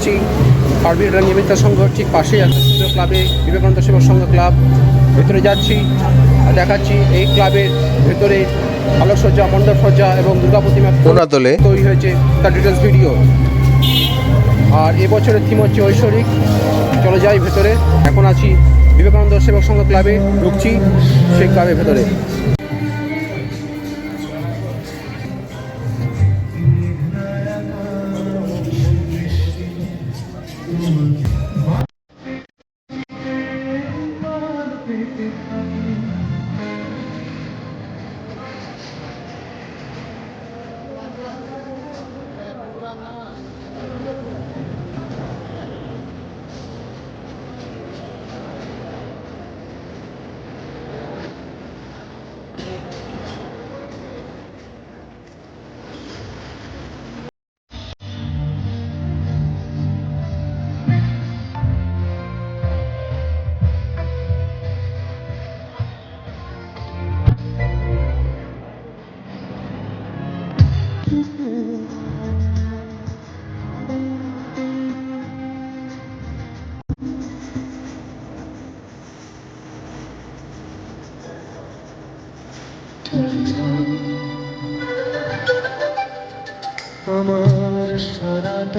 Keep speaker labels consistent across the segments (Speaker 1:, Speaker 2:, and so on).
Speaker 1: এসেছি কার্বিরা নিমিত্ত সংঘ ঠিক পাশেই আছে। সুন্দর ক্লাবে বিবেকানন্দ সেবক সংঘ ক্লাব। ভেতরে যাচ্ছি দেখাচ্ছি এই ক্লাবের ভেতরে আলোকসজ্জা মণ্ডপ সজ্জা এবং দুর্গা প্রতিমা
Speaker 2: কোনাতলে
Speaker 1: তৈরি হয়েছে তার ডিটেলস ভিডিও আর এবছরের থিম হচ্ছে ঐশ্বরিক। চলে যাই ভেতরে। এখন আছি বিবেকানন্দ সেবক সংঘ ক্লাবে ঢুকছি সেই ক্লাবের ভেতরে।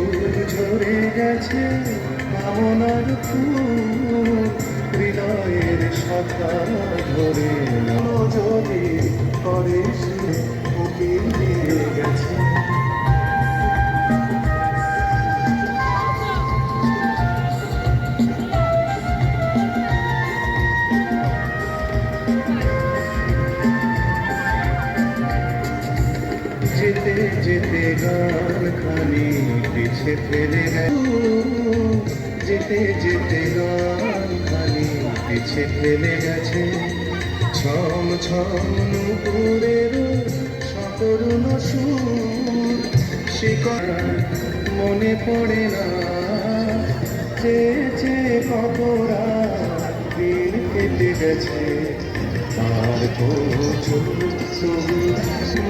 Speaker 3: ঝুল ঝরে গেছে কামনার ফুল হৃদয়ের শাখা ধরে যদি করে সে উকিল দিয়ে পিছে ফেলে যেতে যেতে গান পিছে ফেলে গেছে। ছম ছম নুপুরের সকরুণ সুর। শিকড় মনে পড়ে না। চেয়েছে রাত দিন কেটে গেছে। আর তো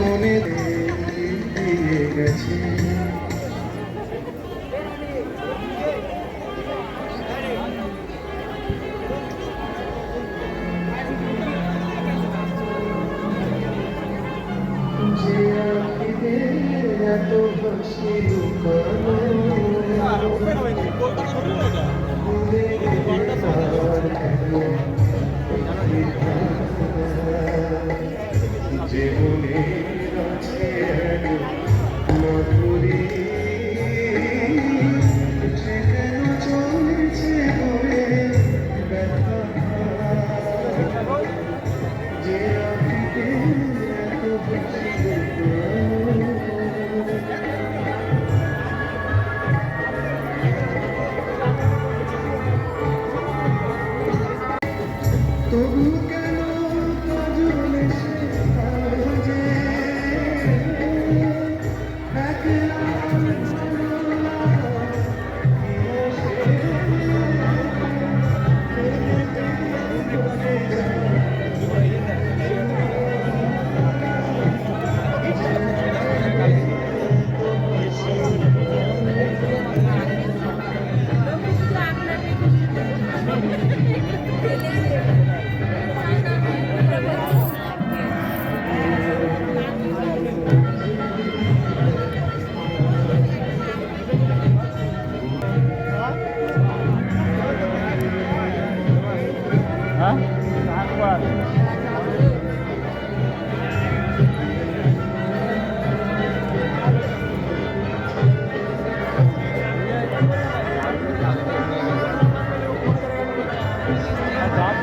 Speaker 3: মনে দিয়ে গেছে।
Speaker 1: জীবনে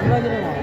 Speaker 1: 裏切れない。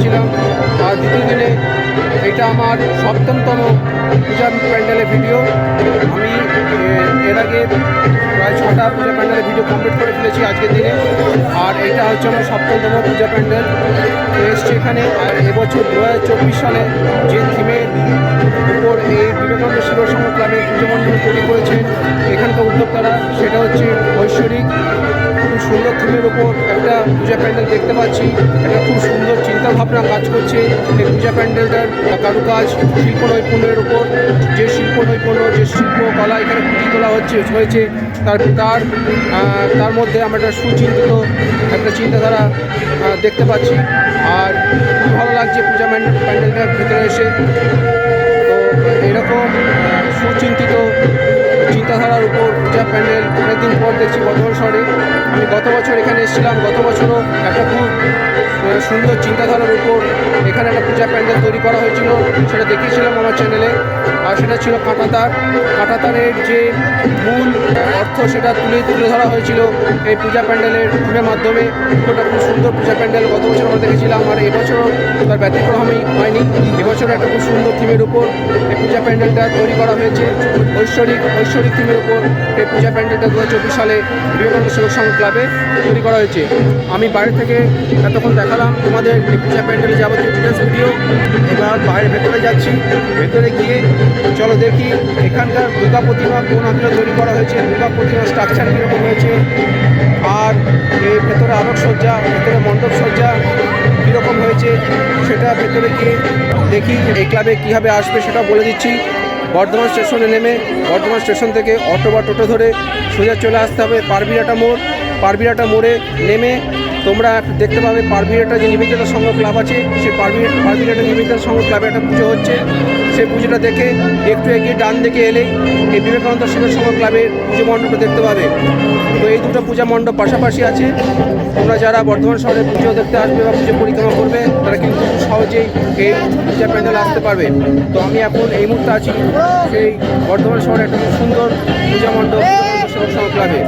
Speaker 1: করেছিলাম। আর দ্বিতীয় দিনে এটা আমার সপ্তমতম পূজা প্যান্ডেলের ভিডিও। আমি এর আগে প্রায় ছটা পূজা প্যান্ডেলের ভিডিও কমপ্লিট করে ফেলেছি আজকের দিনে। আর এটা হচ্ছে আমার সপ্তমতম পূজা প্যান্ডেল। এসছে এখানে। আর এবছর দু হাজার চব্বিশ সালে যে থিমের উপর এই বিবেকানন্দ শিব সংঘ ক্লাবের পুজো মণ্ডল তৈরি করেছেন এখানকার উদ্যোক্তারা, সেটা হচ্ছে ঐশ্বরিক। সুন্দর থিমের ওপর একটা পূজা প্যান্ডেল দেখতে পাচ্ছি। একটা খুব সুন্দর চিন্তা ভাবনা কাজ করছে এই পূজা প্যান্ডেলটার কারুকাজ শিল্প নৈপুণ্যের ওপর। যে শিল্প নৈপুণ্য যে শিল্পকলা এখানে ফুটিয়ে তোলা হচ্ছে, হয়েছে, তার তার তার মধ্যে আমরা একটা সুচিন্তিত একটা চিন্তাধারা দেখতে পাচ্ছি। আর খুব ভালো লাগছে পূজা প্যান্ডেলটার ভেতরে এসে। তো এরকম সুচিন্তিত চিন্তাধারার উপর পূজা প্যান্ডেল। অনেকদিন পর দেখছি বর্ধমান শহরে আমি গত বছর এখানে এসেছিলাম। গত বছরও একটা খুব সুন্দর চিন্তাধারার উপর এখানে একটা পূজা প্যান্ডেল তৈরি করা হয়েছিল। সেটা দেখিয়েছিলাম আমার চ্যানেলে। আর সেটা ছিল কাঁটাতার। কাঁটাতারের যে মূল অর্থ, সেটা তুলে তুলে ধরা হয়েছিল এই পূজা প্যান্ডেলের থিমের মাধ্যমে। ওটা খুব সুন্দর পূজা প্যান্ডেল। গত বছর আমরা দেখেছিলাম, আর এবছরও তার ব্যতিক্রমই হয়নি। এবছর একটা খুব সুন্দর থিমের উপর এই পূজা প্যান্ডেলটা তৈরি করা হয়েছে। ঐশ্বরিক ঐশ্বরিক থিমের উপর এই পূজা প্যান্ডেলটা দু হাজার চব্বিশ সালে বিবেকানন্দ সেবক সংঘ ক্লাবে তৈরি করা হয়েছে। আমি বাইরে থেকে এতক্ষণ দেখালাম তোমাদের এই পূজা প্যান্ডেলের যাবতীয় ডিটেলস ভিডিও এবার বাইরে ভেতরে যাচ্ছি। ভেতরে গিয়ে চলো দেখি এখানকার দুর্গা প্রতিমা কোন আকারে তৈরি করা হয়েছে, দুর্গা প্রতিমা স্ট্রাকচার কীরকম হয়েছে, আর এই ভেতরে আলোকসজ্জা, ভেতরে মণ্ডপ সজ্জা কীরকম হয়েছে, সেটা ভেতরে গিয়ে দেখি, এই ক্লাবে কীভাবে আসবে সেটা বলে দিচ্ছি। বর্ধমান স্টেশনে নেমে বর্ধমান স্টেশন থেকে অটো বা টোটো ধরে সোজা চলে আসতে হবে পারবিরাটা মোড়। পারবিরাটা মোড়ে নেমে তোমরা দেখতে পাবে পারবিরাটা যে নিবেদিতা সংঘ ক্লাব আছে, সেই পারবি পারবিরাটা নিবেদিতা সংঘ ক্লাবে একটা পুজো হচ্ছে। সেই পুজোটা দেখে একটু এগিয়ে ডান দিকে এলেই এই বিবেকানন্দ সেবা সংঘ ক্লাবের পুজো মণ্ডপটা দেখতে পাবে। তো এই দুটো পূজা মণ্ডপ পাশাপাশি আছে। তোমরা যারা বর্ধমান শহরে পুজো দেখতে আসবে বা পুজো পরিক্রমা করবে, তারা কিন্তু সহজেই এই পূজা প্যান্ডেল আসতে পারবে। তো আমি এখন এই মুহূর্তে আছি সেই বর্ধমান শহরে একটা সুন্দর পূজা মণ্ডপ সংঘ ক্লাবে।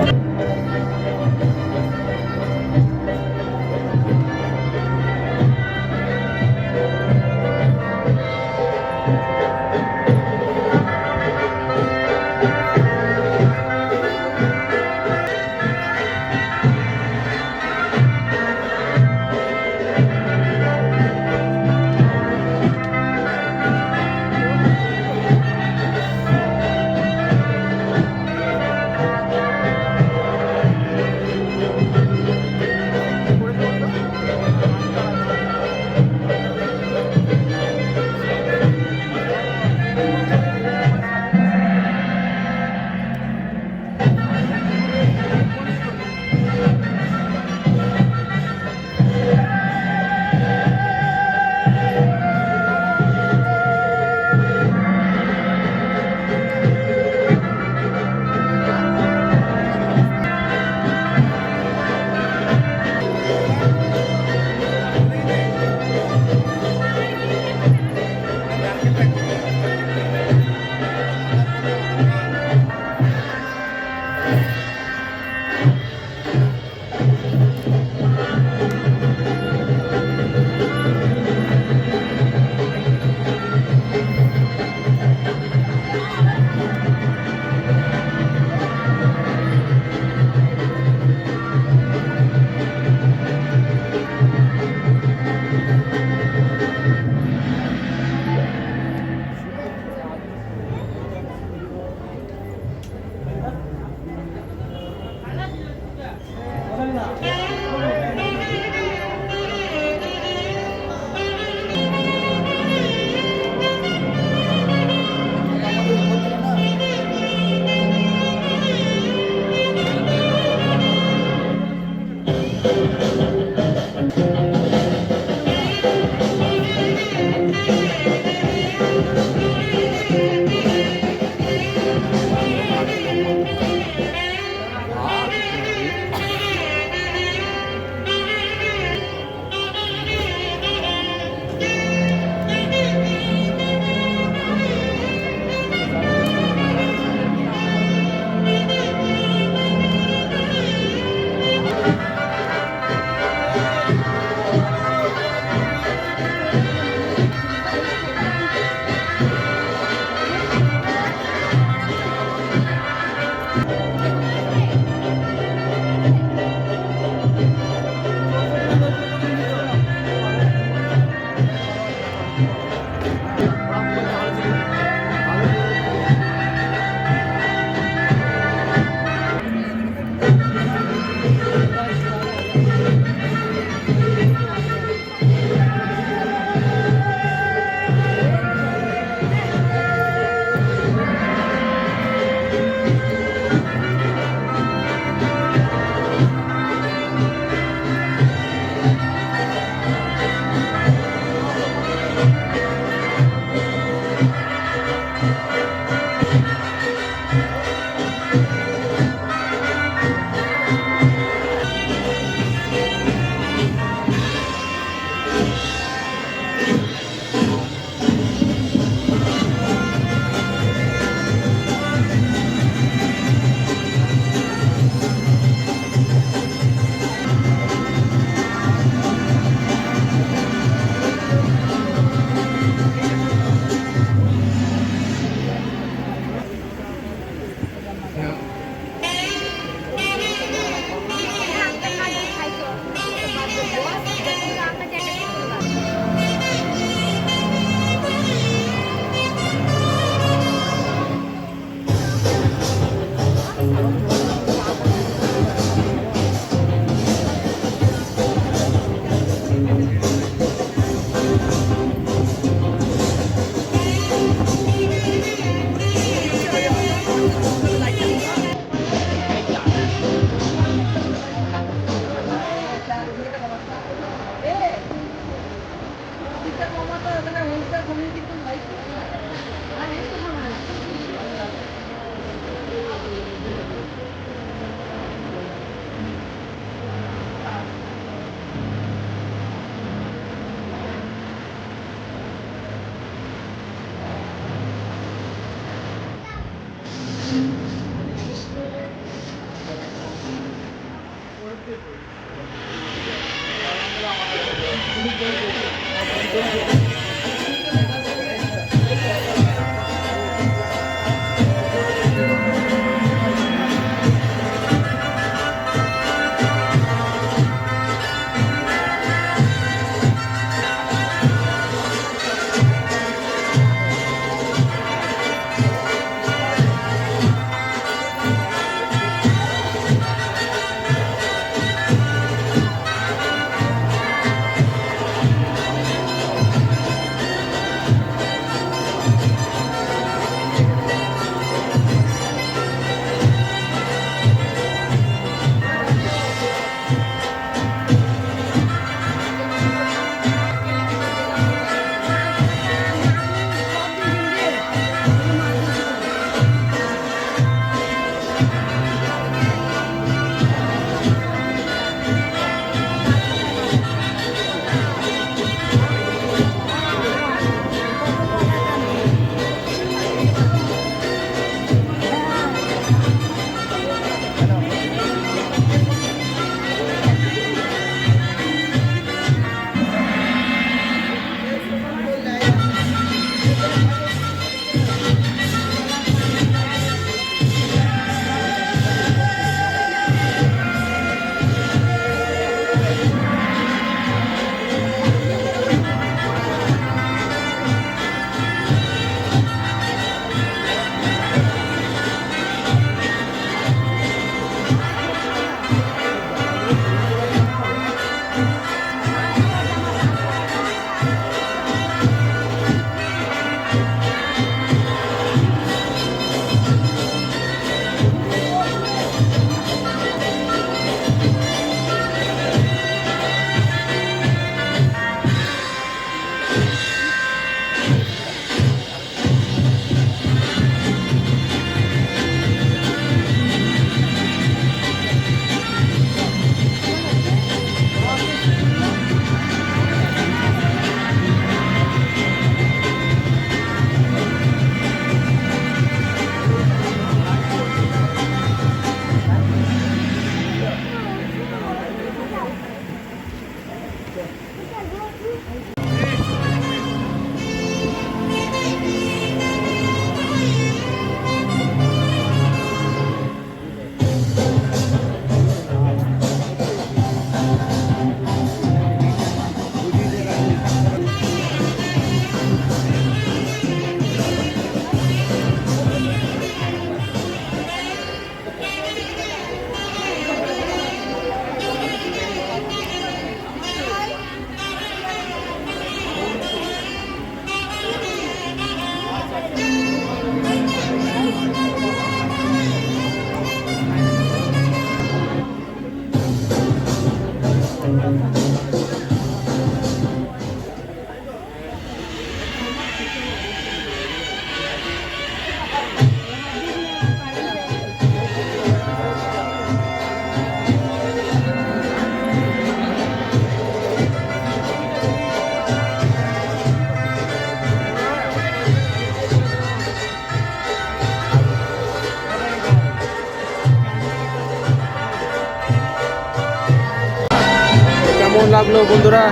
Speaker 1: বন্ধুরা,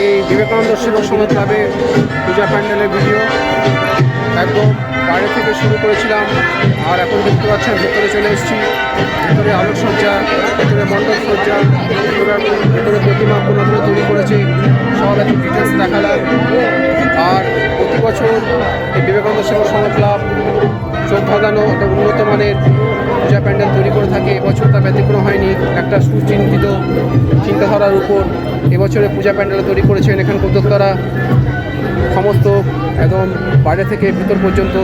Speaker 1: এই বিবেকানন্দ সেবক সংঘ ক্লাবে পূজা প্যান্ডেলের ভিডিও একদম বাইরে থেকে শুরু করেছিলাম, আর এখন দেখতে পাচ্ছেন ভেতরে চলে এসেছি। ভেতরে আলোকসজ্জা, ভেতরে মণ্ডপ সজ্জা ভেতরে প্রতিমা পুনরায় তৈরি করেছে। সব একটু ডিটেলস দেখালাম। আর প্রতি বছর এই বিবেকানন্দ সেবক সংঘ ক্লাব চোখ ধাঁধানো একটা উন্নত মানের পূজা প্যান্ডেল তৈরি করে থাকে। এবছর তা ব্যতিক্রম হয়নি। একটা সুচিন্তিত চিন্তাধারার উপর এবছরে পূজা প্যান্ডেল তৈরি করেছেন এখানকার উদ্যোক্তারা। সমস্ত একদম বাইরে থেকে ভিতর পর্যন্ত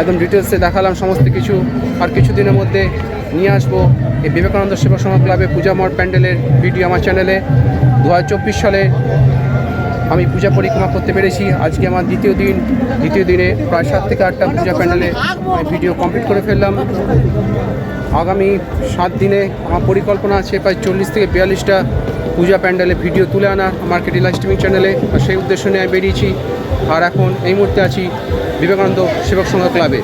Speaker 1: একদম ডিটেলসে দেখালাম সমস্ত কিছু। আর কিছুদিনের মধ্যে নিয়ে আসব এই বিবেকানন্দ সেবা সমাজ ক্লাবে পূজা মঠ প্যান্ডেলের ভিডিও আমার চ্যানেলে। দু হাজার চব্বিশ সালে আমি পূজা পরিক্রমা করতে পেরেছি। আজকে আমার দ্বিতীয় দিন। দ্বিতীয় দিনে প্রায় সাত থেকে আটটা পূজা প্যান্ডেলে ভিডিও কমপ্লিট করে ফেললাম। আগামী সাত দিনে আমার পরিকল্পনা আছে প্রায় চল্লিশ থেকে বিয়াল্লিশটা পূজা প্যান্ডেলে ভিডিও তুলে আনা মার্কেট লাইভ স্ট্রিমিং চ্যানেলে। সেই উদ্দেশ্য নিয়ে আমি বেরিয়েছি। আর এখন এই মুহূর্তে আছি বিবেকানন্দ সেবক সংঘ ক্লাবে।